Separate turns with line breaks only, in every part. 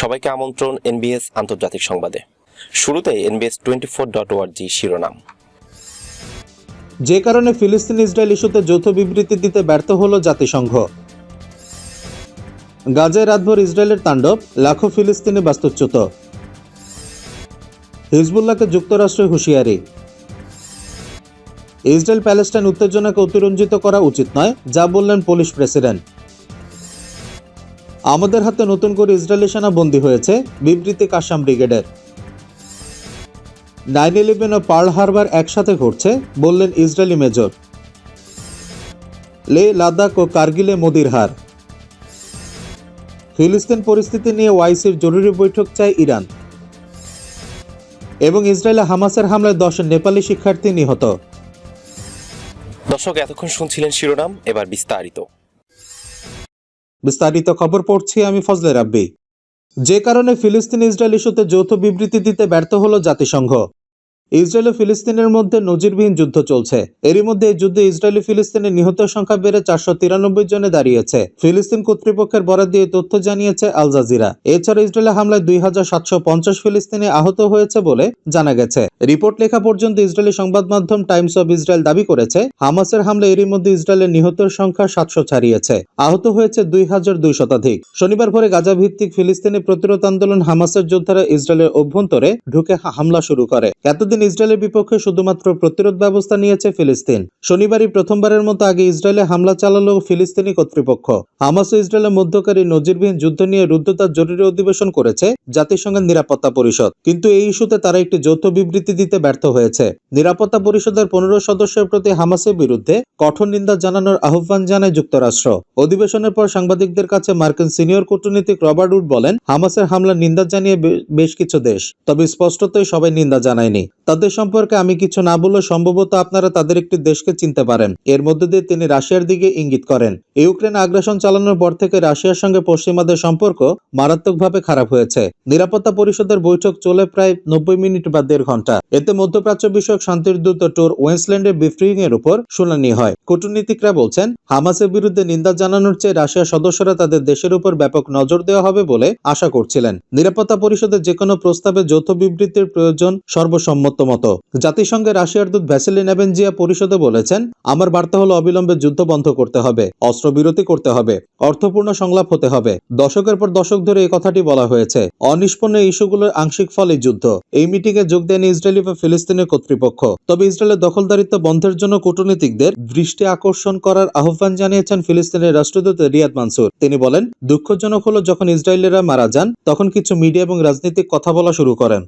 সবাইকে আমন্ত্রণ এনবিএস আন্তর্জাতিক সংবাদে। শুরুতে এনবিএস টোয়েন্টি ফোর ডট ওয়ার্জি শিরোনাম।
যে কারণে ফিলিস্তিন ইসরায়েল ইস্যুতে যৌথ বিবৃতি দিতে ব্যর্থ হলো জাতিসংঘ। গাজায় রাতভর ইসরায়েলের তাণ্ডব, লাখো ফিলিস্তিনি বাস্তুচ্যুত। হিজবুল্লাহকে যুক্তরাষ্ট্রের হুঁশিয়ারি। ইসরায়েল প্যালেস্টাইন উত্তেজনাকে অতিরঞ্জিত করা উচিত নয়, যা বললেন পুলিশ প্রেসিডেন্ট। আমাদের হাতে নতুন করে ইসরায়েলি সেনা বন্দী হয়েছে, বিবৃতি কাসাম ব্রিগেডের। নাইন ইলেভেন ও পার্ল হারবার একসাথে ঘটছে, বললেন ইসরায়েলি মেজর। লে লাদাখ ও কার্গিলে মোদির হার। ফিলিস্তিন পরিস্থিতি নিয়ে ওয়াইসির জরুরি বৈঠক চায় ইরান। এবং ইসরায়েলে হামাসের হামলায় দশ নেপালি শিক্ষার্থী নিহত।
দর্শক, এতক্ষণ শুনছিলেন শিরোনাম, এবার বিস্তারিত।
বিস্তারিত খবর পড়ছি আমি ফজলে রাব্বি। যে কারণে ফিলিস্তিন ইসরায়েল ইস্যুতে যৌথ বিবৃতি দিতে ব্যর্থ হল জাতিসংঘ। ইসরায়েল ও ফিলিস্তিনের মধ্যে নজিরবিহীন যুদ্ধ চলছে। এরই মধ্যে এই যুদ্ধে ইসরায়েলি ফিলিস্তিনের নিহতের সংখ্যা বেড়ে চারশো তিরানব্বই জনে দাঁড়িয়েছে। ফিলিস্তিন কর্তৃপক্ষের বরাদ দিয়ে তথ্য জানিয়েছে আল জাজিরা। এছাড়া ইসরায়েলের হামলায় দুই হাজার সাতশো পঞ্চাশ ফিলিস্তিনি আহত হয়েছে বলে জানা গেছে। রিপোর্ট লেখা পর্যন্ত ইসরায়েলি সংবাদ মাধ্যম টাইমস অব ইসরায়েল দাবি করেছে, হামাসের হামলা এরই মধ্যে ইসরায়েলের নিহতের সংখ্যা সাতশো ছাড়িয়েছে। আহত হয়েছে দুই হাজার দুই শতাধিক। শনিবার ভোরে গাজা ভিত্তিক ফিলিস্তিনি প্রতিরোধ আন্দোলন হামাসের যোদ্ধারা ইসরায়েলের অভ্যন্তরে ঢুকে হামলা শুরু করে। এতদিন ইসরায়েলের বিপক্ষে শুধুমাত্র প্রতিরোধ ব্যবস্থা নিয়েছে ফিলিস্তিন। শনিবারই প্রথমবারের মতো আগে ইসরায়েলে হামলা চালালো ফিলিস্তিনি কর্তৃপক্ষ। হামাস ও ইসরায়েলের মধ্যকারী নজিরবিহীন যুদ্ধ নিয়ে রুদ্ধতার জরুরি অধিবেশন করেছে জাতিসংঘের নিরাপত্তা পরিষদ। কিন্তু এই ইস্যুতে তারা একটি যৌথ বিবৃতি দিতে ব্যর্থ হয়েছে। নিরাপত্তা পরিষদের পনেরো সদস্যের প্রতি হামাসের বিরুদ্ধে কঠোর নিন্দা জানানোর আহ্বান জানায় যুক্তরাষ্ট্র। অধিবেশনের পর সাংবাদিকদের কাছে মার্কিন সিনিয়র কূটনীতিক রবার্ট উড বলেন, হামাসের হামলার নিন্দা জানিয়ে বেশ কিছু দেশ, তবে স্পষ্টতই সবাই নিন্দা জানায়নি। তাদের সম্পর্কে আমি কিছু না বললেও সম্ভবত আপনারা তাদের একটি দেশকে চিনতে পারেন। এর মধ্যে দিয়ে তিনি রাশিয়ার দিকে ইঙ্গিত করেন। ইউক্রেন আগ্রাসন চালানোর পর থেকে রাশিয়ার সঙ্গে পশ্চিমাদের সম্পর্ক মারাত্মকভাবে খারাপ হয়েছে। নিরাপত্তা পরিষদের বৈঠক চলে প্রায় নব্বই মিনিট বা দেড় ঘণ্টা। এতে মধ্যপ্রাচ্য বিষয়ক শান্তির দূত টোর ওয়েস্টল্যান্ডের ব্রিফিং এর উপর শুনানি হয়। কূটনীতিকরা বলছেন, হামাসের বিরুদ্ধে নিন্দা জানানোর চেয়ে রাশিয়ার সদস্যরা তাদের দেশের উপর ব্যাপক নজর দেওয়া হবে বলে আশা করছিলেন। নিরাপত্তা পরিষদের যে কোনো প্রস্তাবে যৌথ বিবৃতির প্রয়োজন সর্বসম্মত। মতো জাতিসংঘে রাশিয়ার দূত ভ্যাসেলিন এভেনজিয়া পরিষদে বলেছেন, আমার বার্তা হলো অবিলম্বে যুদ্ধ বন্ধ করতে হবে, অস্ত্রবিরতি করতে হবে, অর্থপূর্ণ সংলাপ হতে হবে। দশকের পর দশক ধরে এই কথাটি বলা হয়েছে, অনিষ্পন্ন ইস্যুগুলোর আংশিক ফলে যুদ্ধ। এই মিটিংয়ে যোগ দেন ইসরায়েলি বা ফিলিস্তিনের কর্তৃপক্ষ। তবে ইসরায়েলের দখলদারিত্ব বন্ধের জন্য কূটনীতিকদের দৃষ্টি আকর্ষণ করার আহ্বান জানিয়েছেন ফিলিস্তিনের রাষ্ট্রদূত রিয়াদ মানসুর। তিনি বলেন, দুঃখজনক হলো যখন ইসরায়েলেরা মারা যান, তখন কিছু মিডিয়া এবং রাজনীতিক কথা বলা শুরু করেন।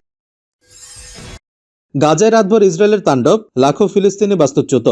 গাজায় রাতভর ইসরায়েলের তাণ্ডব লাখো ফিলিস্তিনি বাস্তুচ্যুত।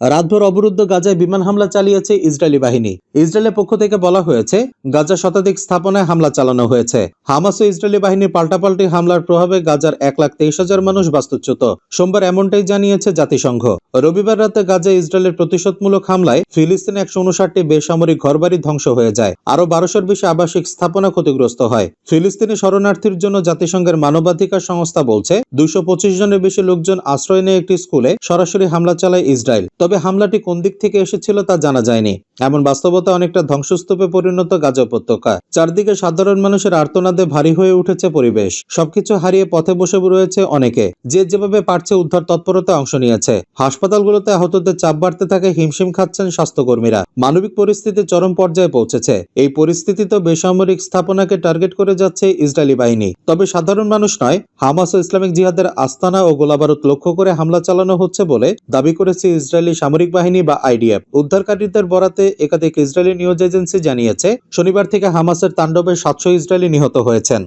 রাতভর অবরুদ্ধ গাজায় বিমান হামলা চালিয়েছে ইসরায়েলি বাহিনী। ইসরায়েলের পক্ষ থেকে বলা হয়েছে, গাজা শতাধিক স্থাপনায় হামলা চালানো হয়েছে। হামাস ও ইসরায়েলি বাহিনীর পাল্টাপাল্টি হামলার প্রভাবে গাজার এক লাখ তেইশ হাজার মানুষ বাস্তুচ্যুত। সোমবার এমনটাই জানিয়েছে জাতিসংঘ। রবিবার রাতে গাজায় ইসরায়েলের প্রতিশোধমূলক হামলায় ফিলিস্তিনে একশো উনষাটটি বেসামরিক ঘরবাড়ি ধ্বংস হয়ে যায়। আরও বারোশোর বেশি আবাসিক স্থাপনা ক্ষতিগ্রস্ত হয়। ফিলিস্তিনি শরণার্থীর জন্য জাতিসংঘের মানবাধিকার সংস্থা বলছে, দুইশো পঁচিশ জনের বেশি লোকজন আশ্রয় নিয়ে একটি স্কুলে সরাসরি হামলা চালায় ইসরায়েল। তবে হামলাটি কোন দিক থেকে এসেছিল তা জানা যায়নি। এমন বাস্তবতা অনেকটা ধ্বংসস্তূপে পরিণত গাজা উপত্যকা। চারদিকে সাধারণ মানুষের আর্তনাদে ভারী হয়ে উঠেছে পরিবেশ। সবকিছু হারিয়ে পথে বসে রয়েছে অনেকে। যে যেভাবে পারছে উদ্ধার তৎপরতা অংশ নিয়েছে। হাসপাতালগুলোতে আহতদের চাপ বাড়তে থাকে হিমশিম খাচ্ছেন স্বাস্থ্যকর্মীরা। মানবিক পরিস্থিতি চরম পর্যায়ে পৌঁছেছে। এই পরিস্থিতিতে বেসামরিক স্থাপনাকে টার্গেট করে যাচ্ছে ইসরায়েলি বাহিনী। তবে সাধারণ মানুষ নয়, হামাস ও ইসলামিক জিহাদের আস্তানা ও গোলাবারুদ লক্ষ্য করে হামলা চালানো হচ্ছে বলে দাবি করেছে ইসরায়েলি সামরিক বাহিনী বা আইডিএফ। উদ্ধারকারীদের বরাতে একাধিক ইসরায়েলি নিউজ এজেন্সি জানিয়েছে, শনিবার থেকে হামাসের তাণ্ডবে সাতশো ইসরায়েলি নিহত হয়েছেন।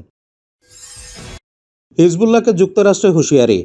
হিজবুল্লাহকে যুক্তরাষ্ট্রে হুঁশিয়ারি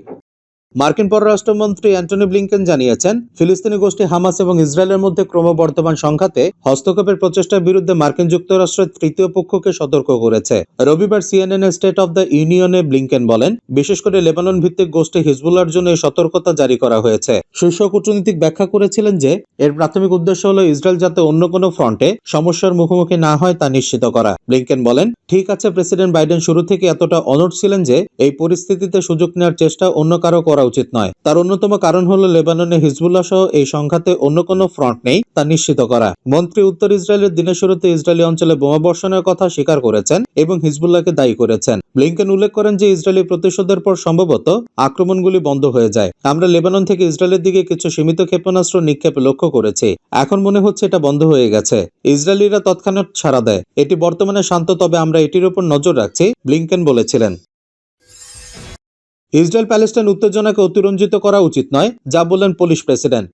মার্কিন পররাষ্ট্রমন্ত্রী অ্যান্টনি ব্লিংকেন জানিয়েছেন, ফিলিস্তিনি গোষ্ঠী হামাস এবং ইসরায়েলের মধ্যে ক্রমবর্ধমান সংঘাতে হস্তক্ষেপের প্রচেষ্টার বিরুদ্ধে মার্কিন যুক্তরাষ্ট্রের তৃতীয় পক্ষকে সতর্ক করেছে। রবিবার সিএনএন স্টেট অব দ্য ইউনিয়নে ব্লিংকেন বলেন, বিশেষ করে লেবানন ভিত্তিক গোষ্ঠী হিজবুল্লার জন্য এই সতর্কতা জারি করা হয়েছে। শীর্ষ কূটনীতিক ব্যাখ্যা করেছিলেন যে, এর প্রাথমিক উদ্দেশ্য হল ইসরায়েল যাতে অন্য কোনো ফ্রন্টে সমস্যার মুখোমুখি না হয় তা নিশ্চিত করা। ব্লিংকেন বলেন, ঠিক আছে, প্রেসিডেন্ট বাইডেন শুরু থেকে এতটা অনড় ছিলেন যে, এই পরিস্থিতিতে সুযোগ নেওয়ার চেষ্টা অন্য কারও করা উচিত নয়। তার অন্যতম কারণ হলো লেবাননে হিজবুল্লাহ সহ এই সংঘাতে অন্য কোনো ফ্রন্ট নেই, তা নিশ্চিত করা। মন্ত্রী উত্তর ইসরায়েলের দিনের শুরুতে ইসরায়েলি অঞ্চলে বোমা বর্ষণের কথা স্বীকার করেছেন এবং হিজবুল্লাহকে দায়ী করেছেন। ব্লিংকেন উল্লেখ করেন যে ইসরায়েলি প্রতিশোধের পর সম্ভবত আক্রমণগুলি বন্ধ হয়ে যায়। আমরা লেবানন থেকে ইসরায়েলের দিকে কিছু সীমিত ক্ষেপণাস্ত্র নিক্ষেপ লক্ষ্য করেছি। এখন মনে হচ্ছে এটা বন্ধ হয়ে গেছে। ইসরায়েলিরা তৎক্ষণাৎ ছাড়া দেয়। এটি বর্তমানে শান্ত, তবে আমরা এটির উপর নজর রাখছি, ব্লিংকেন বলেছিলেন। ইসরায়েল প্যালেস্টাইন উত্তেজনাকে অতিরঞ্জিত করা উচিত নয় যা বললেন police president.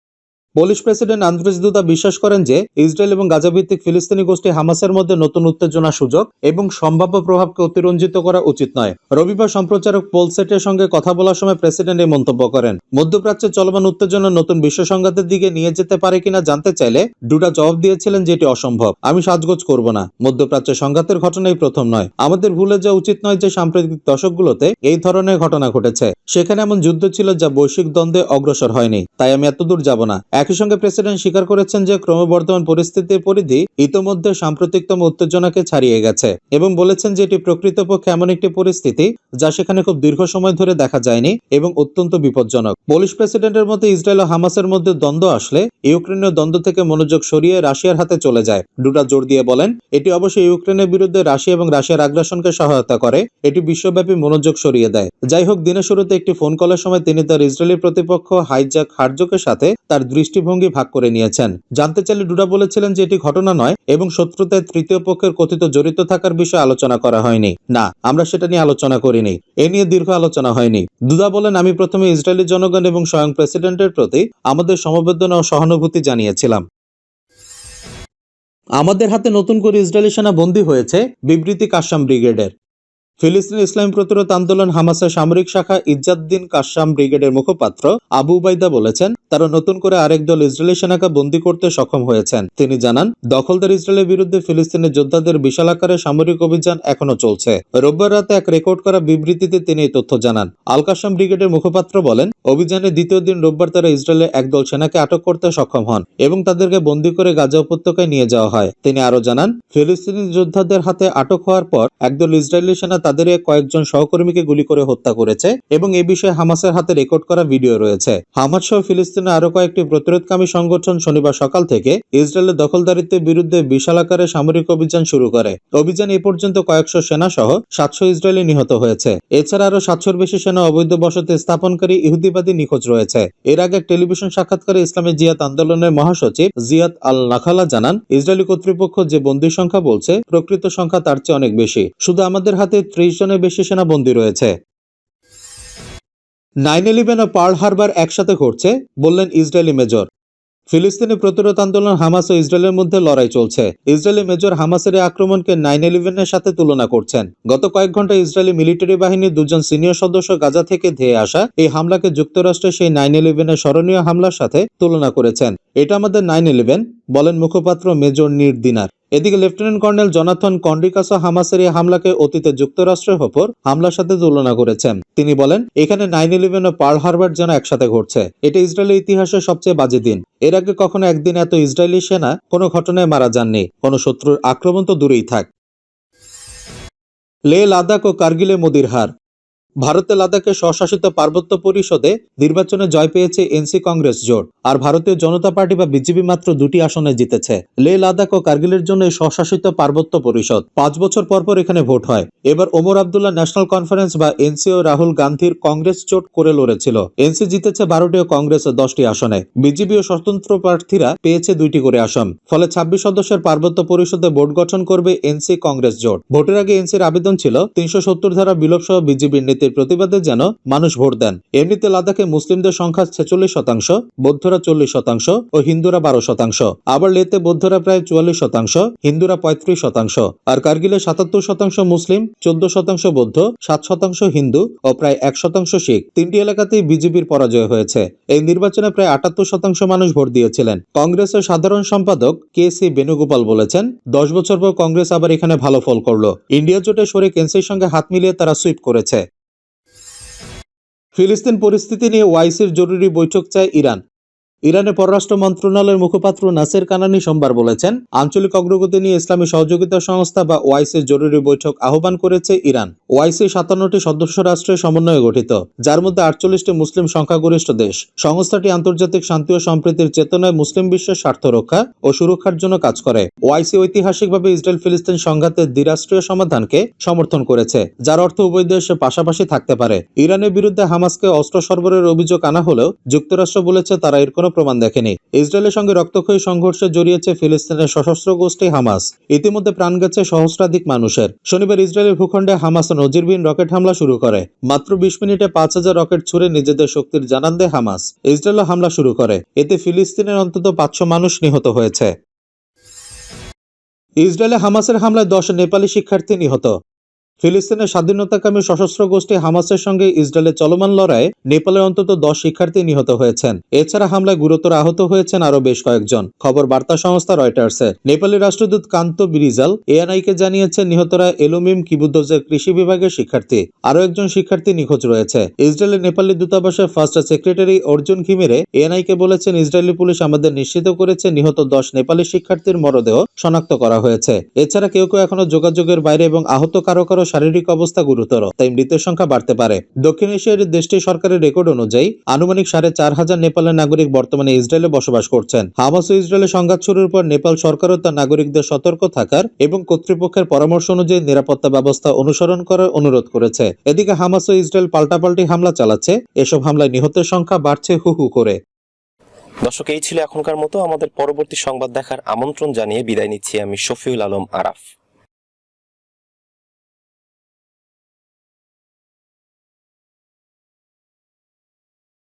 Police president Andrzej Duda বিশ্বাস করেন যে ইসরায়েল এবং গাজা ভিত্তিক ফিলিস্তিনি গোষ্ঠী হামাসের মধ্যে নতুন উত্তেজনা সুযোগ এবং সম্ভাব্য প্রভাবকে অতিরঞ্জিত করা উচিত নয়। রবিবার সম্প্রচারক পোলসেটের সঙ্গে কথা বলার সময় প্রেসিডেন্ট এই মন্তব্য করেন। মধ্যপ্রাচ্যে চলমান উত্তেজনা নতুন বিশ্ব সংঘাতের দিকে নিয়ে যেতে পারে কিনা জানতে চাইলে ডুডা জবাব দিয়েছিলেন যে এটি অসম্ভব। আমি সাজগোজ করব না। মধ্যপ্রাচ্য সংঘাতের ঘটনাই প্রথম নয়। আমাদের ভুলে যাওয়া উচিত নয় যে সাম্প্রতিক দশকগুলোতে এই ধরনের ঘটনা ঘটেছে। সেখানে এমন যুদ্ধ ছিল যা বৈশ্বিক দ্বন্দ্বে অগ্রসর হয়নি। তাই আমি এতদূর যাব না। একই সঙ্গে প্রেসিডেন্ট স্বীকার করেছেন যে ক্রমবর্ধমান পরিস্থিতির পরিধি ইতোমধ্যে সাম্প্রতিকতম উত্তেজনাকে ছাড়িয়ে গেছে এবং বলেছেন যে এটি প্রকৃতপক্ষে এমন একটি পরিস্থিতি যা সেখানে খুব দীর্ঘ সময় ধরে দেখা যায়নি এবং অত্যন্ত বিপজ্জনক। পুলিশ প্রেসিডেন্টের মতে ইসরায়েল ও হামাসের মধ্যে দ্বন্দ্ব আসলে ইউক্রেনীয় দ্বন্দ্ব থেকে মনোযোগ সরিয়ে রাশিয়ার হাতে চলে যায়। ডুডা জোর দিয়ে বলেন, এটি অবশ্যই ইউক্রেনের বিরুদ্ধে রাশিয়া এবং রাশিয়ার আগ্রাসনকে সহায়তা করে। এটি বিশ্বব্যাপী মনোযোগ সরিয়ে দেয়। যাই হোক, দিনের শুরুতে একটি ফোন কলের সময় তিনি তার ইসরায়েলি প্রতিপক্ষ হাইজাক হারজোকের সাথে তার দৃষ্টিভঙ্গি ভাগ করে নিয়েছেন। জানতে চাইলে ডুডা বলেছিলেন যে এটি ঘটনা নয় এবং শত্রুতায় তৃতীয় পক্ষের কথিত জড়িত থাকার বিষয়ে আলোচনা করা হয়নি। না, আমরা সেটা নিয়ে আলোচনা করিনি। এ নিয়ে দীর্ঘ আলোচনা হয়নি। দুদা বলেন, আমি প্রথমে ইসরায়েলি জনগণ এবং স্বয়ং প্রেসিডেন্টের প্রতি আমাদের সমবেদনা ও সহানুভূতি জানিয়েছিলাম। আমাদের হাতে নতুন করে ইসরায়েলি সেনা বন্দী হয়েছে বিবৃতি কাশ্যাম ব্রিগেডের। ফিলিস্তিন ইসলাম প্রতিরোধ আন্দোলন হামাসের সামরিক শাখা ইজ্জাদ্দিন কাশ্যাম ব্রিগেডের মুখপাত্র আবু উবাইদা বলেছেন, তারা নতুন করে আরেক দল ইসরায়েলি সেনাকে বন্দী করতে সক্ষম হয়েছেন। তিনি জানান, দখলদার ইসরায়েলের বিরুদ্ধে ফিলিস্তিনের যোদ্ধাদের বিশাল আকারে সামরিক অভিযান এখনও চলছে। রোববার রাতে এক রেকর্ড করা বিবৃতিতে তিনি এই তথ্য জানান। আল কাশাম ব্রিগেডের মুখপাত্র বলেন, অভিযানের দ্বিতীয় দিন রোববার তারা ইসরায়েলের একদল সেনাকে আটক করতে সক্ষম হন এবং তাদেরকে বন্দী করে গাজা উপত্যকায় নিয়ে যাওয়া হয়। তিনি আরও জানান, ফিলিস্তিনি যোদ্ধাদের হাতে আটক হওয়ার পর একদল ইসরায়েলি সেনা তাদের কয়েকজন সহকর্মীকে গুলি করে হত্যা করেছে এবং এ বিষয়ে হামাসের হাতে রেকর্ড করা ভিডিও রয়েছে। হামাস সহ ফিলিস্তিনের আরও কয়েকটি প্রতিরোধকামী সংগঠন শনিবার সকাল থেকে ইসরায়েলের দখলদারিত্বের বিরুদ্ধে বিশাল আকারে সামরিক অভিযান শুরু করে। অভিযান এ পর্যন্ত কয়েকশো সেনা সহ সাতশো ইসরায়েলি নিহত হয়েছে। এছাড়া আরও সাতশোর বেশি সেনা অবৈধ বসতি স্থাপনকারী ইহুদিবাদী নিখোঁজ রয়েছে। এর আগে এক টেলিভিশন সাক্ষাৎকারে ইসলামী জিয়াত আন্দোলনের মহাসচিব জিয়াত আল নাখালা জানান, ইসরায়েলি কর্তৃপক্ষ যে বন্দী সংখ্যা বলছে, প্রকৃত সংখ্যা তার চেয়ে অনেক বেশি। শুধু আমাদের হাতে ত্রিশ জনের বেশি সেনা বন্দী রয়েছে। নাইন ইলেভেন ও পার্ল হারবার একসাথে ঘটছে, বললেন ইসরায়েলি মেজর। ফিলিস্তিনি প্রতিরোধ আন্দোলন হামাস ও ইসরায়েলের মধ্যে লড়াই চলছে। ইসরায়েলি মেজর হামাসের আক্রমণকে নাইন ইলেভেনের সাথে তুলনা করছেন। গত কয়েক ঘণ্টা ইসরায়েলি মিলিটারি বাহিনীর দুজন সিনিয়র সদস্য গাজা থেকে ধেয়ে আসা এই হামলাকে যুক্তরাষ্ট্রের সেই নাইন ইলেভেনের স্মরণীয় হামলার সাথে তুলনা করেছেন। এটা আমাদের নাইন ইলেভেন, বলেন মুখপাত্র মেজর নির দিনার এদিকে লেফটেন্যান্ট কর্নেল জনাথন কন্ডিকাসো হামাসের এই হামলাকে অতীতে যুক্তরাষ্ট্রের ওপর হামলার সাথে তুলনা করেছেন। তিনি বলেন, এখানে নাইন ইলেভেন ও পার্ল হারবার যেন একসাথে ঘটছে। এটা ইসরায়েলের ইতিহাসের সবচেয়ে বাজে দিন। এর আগে কখনো একদিন এত ইসরায়েলি সেনা কোনো ঘটনায় মারা যাননি। কোনো শত্রুর আক্রমণ তো দূরেই থাক। লে লাদাখ ও কার্গিলে মোদির হার। ভারতে লাদাখে স্বশাসিত পার্বত্য পরিষদে নির্বাচনে জয় পেয়েছে এনসি কংগ্রেস জোট, আর ভারতীয় জনতা পার্টি বা বিজেপি মাত্র দুটি আসনে জিতেছে। লে লাদাখ ও কার্গিলের জন্য স্বশাসিত পার্বত্য পরিষদ। পাঁচ বছর পর পর এখানে ভোট হয়। এবার ওমর আবদুল্লাহ ন্যাশনাল কনফারেন্স বা এনসি ও রাহুল গান্ধীর কংগ্রেস জোট করে লড়েছিল। এনসি জিতেছে বারোটি ও কংগ্রেস দশটি আসনে। বিজেপি ও স্বতন্ত্র প্রার্থীরা পেয়েছে দুইটি করে আসন। ফলে ছাব্বিশ সদস্যের পার্বত্য পরিষদে বোর্ড গঠন করবে এনসি কংগ্রেস জোট। ভোটের আগে এনসির আবেদন ছিল তিনশো সত্তর ধারা বিলোপ সহ বিজেপির নীতির প্রতিবাদে যেন মানুষ ভোট দেন। এমনিতে লাদাখে মুসলিমদের সংখ্যা ছেচল্লিশ শতাংশ, বৌদ্ধরা চল্লিশ শতাংশ ও হিন্দুরা বারো শতাংশ। আবার লেতে বৌদ্ধরা প্রায় চুয়াল্লিশ শতাংশ, হিন্দুরা পঁয়ত্রিশ শতাংশ। আর কার্গিলে সাতাত্তর শতাংশ মুসলিম, চোদ্দ শতাংশ বৌদ্ধ, সাত শতাংশ হিন্দু ও প্রায় এক শতাংশ শিখ। তিনটি এলাকাতেই বিজেপির পরাজয় হয়েছে। এই নির্বাচনে প্রায় আটাত্তর শতাংশ মানুষ ভোট দিয়েছিলেন। কংগ্রেসের সাধারণ সম্পাদক কে সি বেণুগোপাল বলেছেন, দশ বছর পর কংগ্রেস আবার এখানে ভালো ফল করল। ইন্ডিয়া জোটে সরে কেন্সির সঙ্গে হাত মিলিয়ে তারা সুইপ করেছে। ফিলিস্তিন পরিস্থিতি নিয়ে ওয়াইসির জরুরি বৈঠক চায় ইরান। ইরানের পররাষ্ট্র মন্ত্রণালয়ের মুখপাত্র নাসের কানানি সোমবার বলেছেন, আঞ্চলিক অগ্রগতি নিয়ে ইসলামী সহযোগিতা সংস্থা বা ওআইসির জরুরি বৈঠক আহ্বান করেছে ইরান। ওআইসি সাতান্নটি সদস্য রাষ্ট্রের সমন্বয়ে গঠিত, যার মধ্যে আটচল্লিশটি মুসলিম সংখ্যাগরিষ্ঠ দেশ। সংস্থাটি আন্তর্জাতিক শান্তি ও সম্প্রীতির চেতনায় মুসলিম বিশ্বের স্বার্থ রক্ষা ও সুরক্ষার জন্য কাজ করে। ওআইসি ঐতিহাসিকভাবে ইসরায়েল ফিলিস্তিন সংঘাতের দ্বিরাষ্ট্রীয় সমাধানকে সমর্থন করেছে, যার অর্থ উভয় দেশ পাশাপাশি থাকতে পারে। ইরানের বিরুদ্ধে হামাসকে অস্ত্র সরবরাহের অভিযোগ আনা হলেও যুক্তরাষ্ট্র বলেছে তারা এর কোনো প্রমাণ দেখেনি। ইসরায়েলের সঙ্গে রক্তক্ষয়ী সংঘর্ষে জড়িয়েছে ফিলিস্তিনের সশস্ত্র গোষ্ঠী হামাস। ইতিমধ্যে প্রাণ গেছে সহস্রাধিক মানুষের। শনিবার ইসরায়েলের ভূখণ্ডে হামাস নজিরবিহীন রকেট হামলা শুরু করে। মাত্র বিশ মিনিটে পাঁচ হাজার রকেট ছুড়ে নিজেদের শক্তির জানান দেয় হামাস। ইসরায়েলও হামলা শুরু করে। এতে ফিলিস্তিনের অন্তত পাঁচশো মানুষ নিহত হয়েছে। ইসরায়েলে হামাসের হামলায় দশ নেপালি শিক্ষার্থী নিহত। ফিলিস্তিনের স্বাধীনতাকামী সশস্ত্র গোষ্ঠী হামাসের সঙ্গে ইসরায়েলের চলমান লড়াইয়ে নেপালের অন্তত দশ শিক্ষার্থী নিহত হয়েছেন। এছাড়া হামলায় গুরুতর আহত হয়েছেন আরও বেশ কয়েকজন। খবর বার্তা সংস্থা রয়টার্সে নেপালি রাষ্ট্রদূত কান্ত বিরিজাল এএনআইকে জানিয়েছেন, নিহতরা এলুমিম কিবুদ্দোজের কৃষি বিভাগের শিক্ষার্থী। আরও একজন শিক্ষার্থী নিখোঁজ রয়েছে। ইসরায়েলের নেপালি দূতাবাসের ফার্স্ট সেক্রেটারি অর্জুন খিমিরে এএনআইকে বলেছেন, ইসরায়েলি পুলিশ আমাদের নিশ্চিত করেছে, নিহত দশ নেপালি শিক্ষার্থীর মরদেহ শনাক্ত করা হয়েছে। এছাড়া কেউ কেউ এখনও যোগাযোগের বাইরে এবং আহত কারও কারও শারীরিক অবস্থা গুরুতর, তাই মৃতের সংখ্যা বাড়তে পারে। দক্ষিণ এশিয়ার দেশটির সরকারের রেকর্ড অনুযায়ী, আনুমানিক সাড়ে চার হাজার নেপালের নাগরিক বর্তমানে ইসরায়েলে বসবাস করছেন। হামাস ও ইসরায়েলের সংঘাত শুরুর পর নেপাল সরকারও তার নাগরিকদের সতর্ক থাকার এবং কর্তৃপক্ষের পরামর্শ অনুযায়ী নিরাপত্তা ব্যবস্থা অনুসরণ করার অনুরোধ করেছে। এদিকে হামাস ও ইসরায়েল পাল্টাপাল্টি হামলা চালাচ্ছে, এসব হামলায় নিহতের সংখ্যা বাড়ছে হু হু করে।
দর্শক, এই ছিল এখনকার মতো। আমাদের পরবর্তী সংবাদ দেখার আমন্ত্রণ জানিয়ে বিদায় নিচ্ছি আমি শফিউল আলম আরাফ।